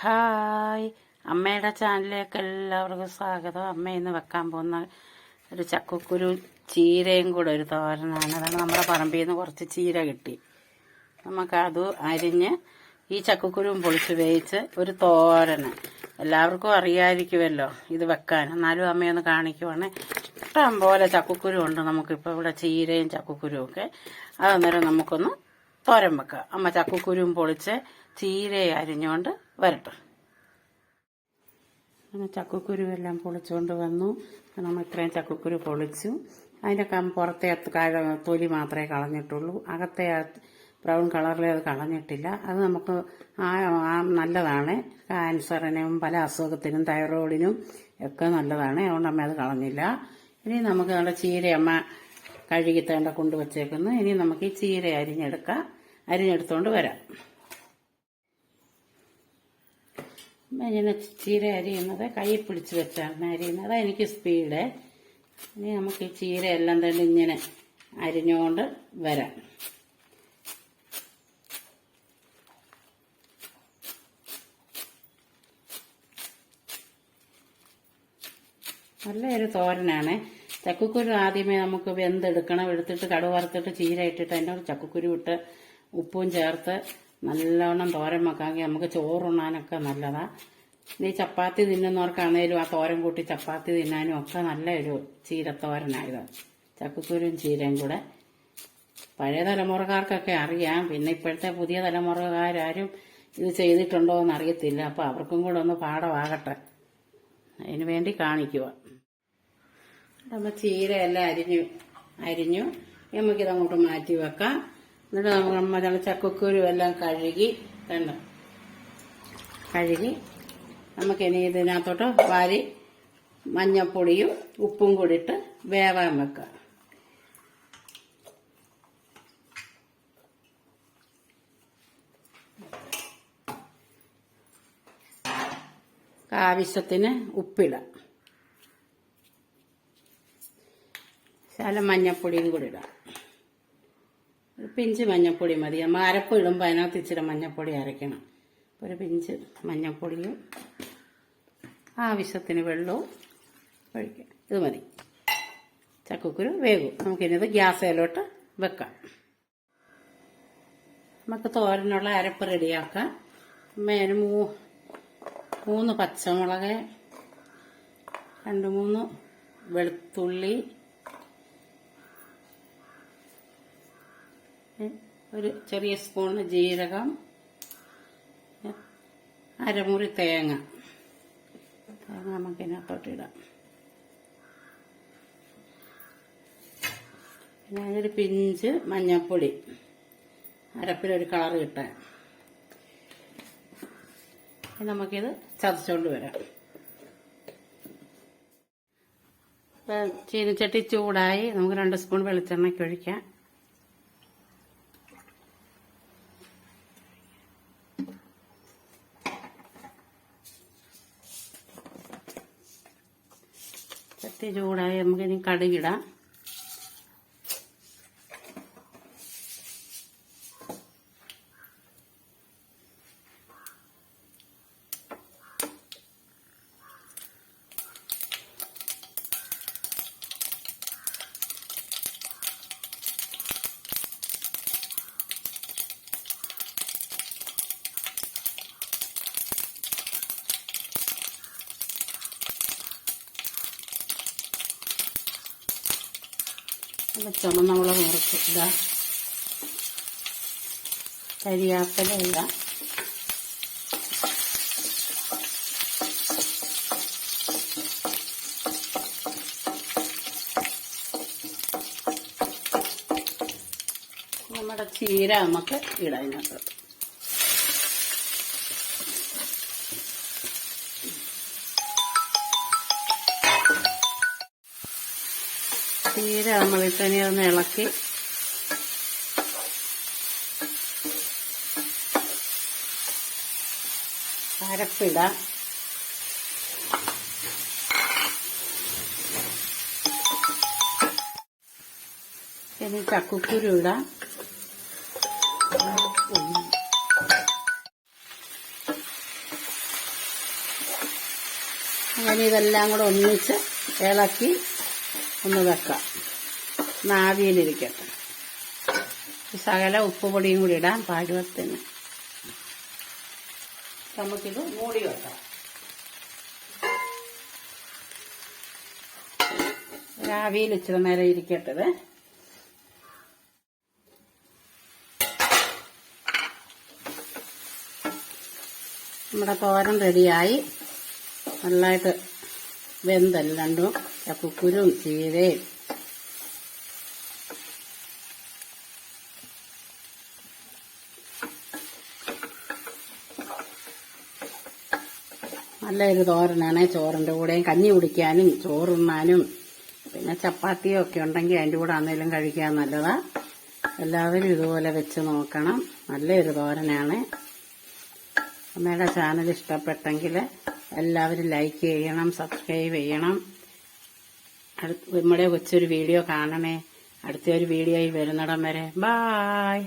Hi. അമ്മയുടെ ചാനലിലേക്ക് എല്ലാവർക്കും സ്വാഗതം. അമ്മ ഇന്ന് വെക്കാൻ പോകുന്ന ഒരു ചക്കക്കുരു ചീരയും കൂടെ ഒരു തോരനാണ്. അതാണ് നമ്മുടെ പറമ്പിൽ നിന്ന് കുറച്ച് ചീര കിട്ടി. നമുക്കത് അരിഞ്ഞ് ഈ ചക്കക്കുരുവും പൊളിച്ച് വേവിച്ച് ഒരു തോരന്. എല്ലാവർക്കും അറിയാതിരിക്കുമല്ലോ ഇത് വെക്കാൻ. എന്നാലും അമ്മയൊന്ന് കാണിക്കുവാണ്. ഇഷ്ടം പോലെ ചക്കക്കുരു ഉണ്ട് നമുക്കിപ്പോൾ ഇവിടെ ചീരയും ചക്കക്കുരുവും ഒക്കെ. അതന്നേരം നമുക്കൊന്ന് തോരൻ വെക്കുക. അമ്മ ചക്കക്കുരുവും പൊളിച്ച് തീരെ അരിഞ്ഞുകൊണ്ട് വരട്ടെ. അങ്ങനെ ചക്കക്കുരുവെല്ലാം പൊളിച്ചുകൊണ്ട് വന്നു. നമ്മൾ ഇത്രയും ചക്കക്കുരു പൊളിച്ചു. അതിന്റെ പുറത്തെ തൊലി മാത്രമേ കളഞ്ഞിട്ടുള്ളൂ. അകത്തെ ബ്രൗൺ കളറിൽ അത് കളഞ്ഞിട്ടില്ല. അത് നമുക്ക് ആ നല്ലതാണ്. ക്യാൻസറിനും പല അസുഖത്തിനും തൈറോയിഡിനും ഒക്കെ നല്ലതാണ്. അതുകൊണ്ട് അമ്മ അത് കളഞ്ഞില്ല. ഇനി നമുക്ക് നമ്മുടെ ചീര അമ്മ കഴുകി തേണ്ട കൊണ്ടുവച്ചേക്കുന്നു ഇനി നമുക്ക് ഈ ചീര അരിഞ്ഞെടുക്കാം. അരിഞ്ഞെടുത്തുകൊണ്ട് വരാം. ഇങ്ങനെ ചീര അരിയുന്നത് കൈ പിടിച്ച് വെച്ചാണ് അരിയുന്നത്. എനിക്ക് സ്പീഡ് ഇനി നമുക്ക് ഈ ചീര എല്ലാം തന്നെ ഇങ്ങനെ അരിഞ്ഞുകൊണ്ട് വരാം. നല്ലൊരു തോരനാണ്. ചക്കക്കുരു ആദ്യമേ നമുക്ക് വെന്തെടുക്കണം എടുത്തിട്ട് കടുവറുത്തിട്ട് ചീര ഇട്ടിട്ട് അതിന്റെ ചക്കക്കുരു ഇട്ട് ഉപ്പും ചേർത്ത് നല്ലവണ്ണം തോരൻ വെക്കാമെങ്കിൽ നമുക്ക് ചോറുണ്ണാനൊക്കെ നല്ലതാണ് ഈ ചപ്പാത്തി തിന്നുന്നവർക്കാണേലും ആ തോരൻ കൂട്ടി ചപ്പാത്തി തിന്നാനും ഒക്കെ നല്ലൊരു ചീരത്തോരനായത്. ചക്കക്കുരും ചീരയും കൂടെ. പഴയ തലമുറക്കാർക്കൊക്കെ അറിയാം. പിന്നെ ഇപ്പോഴത്തെ പുതിയ തലമുറക്കാരും ഇത് ചെയ്തിട്ടുണ്ടോ എന്ന് അറിയത്തില്ല അപ്പൊ അവർക്കും കൂടെ ഒന്ന് പാഠമാകട്ടെ. അതിനു വേണ്ടി കാണിക്കുക. നമ്മൾ ചീരയെല്ലാം അരിഞ്ഞു അരിഞ്ഞു. നമുക്കിത് അങ്ങോട്ട് മാറ്റി വെക്കാം. എന്നിട്ട് നമ്മൾ നമ്മൾ ചക്കക്കുരു എല്ലാം കഴുകി കണ്ടു? കഴുകി നമുക്കിനി ഇതിനകത്തോട്ട് വാരി മഞ്ഞപ്പൊടിയും ഉപ്പും കൂടി ഇട്ട് വേവാൻ വെക്കുക ആവശ്യത്തിന് ഉപ്പിടാം. ശാല മഞ്ഞപ്പൊടിയും കൂടി ഇടാം. ഒരു പിഞ്ച് മഞ്ഞപ്പൊടി മതി. നമ്മൾ അരപ്പ് ഇടുമ്പോൾ അതിനകത്ത് ഇച്ചിരി മഞ്ഞപ്പൊടി അരയ്ക്കണം. ഒരു പിഞ്ച് മഞ്ഞപ്പൊടിയും ആവശ്യത്തിന് വെള്ളവും ഒഴിക്കാം ഇത് മതി. ചക്കക്കുരു വേകും നമുക്കിനിത് ഗ്യാസേലോട്ട് വെക്കാം. നമുക്ക് തോരനുള്ള അരപ്പ് റെഡിയാക്കാം. മേന് മൂ മൂന്ന് പച്ചമുളക് രണ്ട് മൂന്ന് വെളുത്തുള്ളി ഒരു ചെറിയ സ്പൂൺ ജീരകം അരമുറി തേങ്ങ. തേങ്ങ നമുക്ക് ഇതിനകത്തോട്ട് ഇടാം. പിന്നെ അതിനൊരു പിഞ്ച് മഞ്ഞൾപ്പൊടി. അരപ്പിലൊരു കളർ കിട്ടാൻ. നമുക്കിത് ചതച്ചുകൊണ്ട് വരാം. ചീനച്ചട്ടി ചൂടായി. നമുക്ക് രണ്ട് സ്പൂൺ വെളിച്ചെണ്ണയ്ക്ക് ഒഴിക്കാം. ചട്ടി ചൂടായി നമുക്കിനി കടുകിടാം. നല്ല ചുമന്ന മുളക് മുറിച്ച് ഇതാ. കരിയാപ്പല ഇടാം നമ്മുടെ ചീര നമുക്ക് ഇടാം ചീര നമ്മളിത്തന്നെ ഒന്ന് ഇളക്കി. അരപ്പിടാം. ഇനി ചക്കുക്കുരു ഇടാം. അങ്ങനെ ഇതെല്ലാം കൂടെ ഒന്നിച്ച് ഇളക്കി ഒന്ന് വെക്കാം. നാവിയിലിരിക്കട്ടെ സകല ഉപ്പുപൊടിയും ഉപ്പ് പൊടിയും കൂടി ഇടാം പാചകത്തിന് നമുക്കിത് മൂടി വെക്കാം. രാവിയിൽ ഇച്ചിരി നേരം ഇരിക്കട്ടത്. നമ്മുടെ തോരൻ റെഡിയായി. നല്ലതായിട്ട് വെന്തല്ല രണ്ടും. ചക്കുക്കുരും ചീരയും നല്ലൊരു തോരനാണ്. ചോറിന്റെ കൂടെയും കഞ്ഞി കുടിക്കാനും ചോറുണ്ണാനും പിന്നെ ചപ്പാത്തിയോ ഒക്കെ ഉണ്ടെങ്കിൽ അതിന്റെ കൂടെ ആണെങ്കിലും കഴിക്കാൻ നല്ലതാ. എല്ലാവരും ഇതുപോലെ വെച്ച് നോക്കണം. നല്ലൊരു തോരനാണ്. അമ്മയുടെ ചാനൽ ഇഷ്ടപ്പെട്ടെങ്കിൽ എല്ലാവരും ലൈക്ക് ചെയ്യണം സബ്സ്ക്രൈബ് ചെയ്യണം. അടുത്ത നമ്മുടെ കൊച്ചൊരു വീഡിയോ കാണണേ. അടുത്തൊരു ആയി വരുന്നിടം വരെ. ബായ്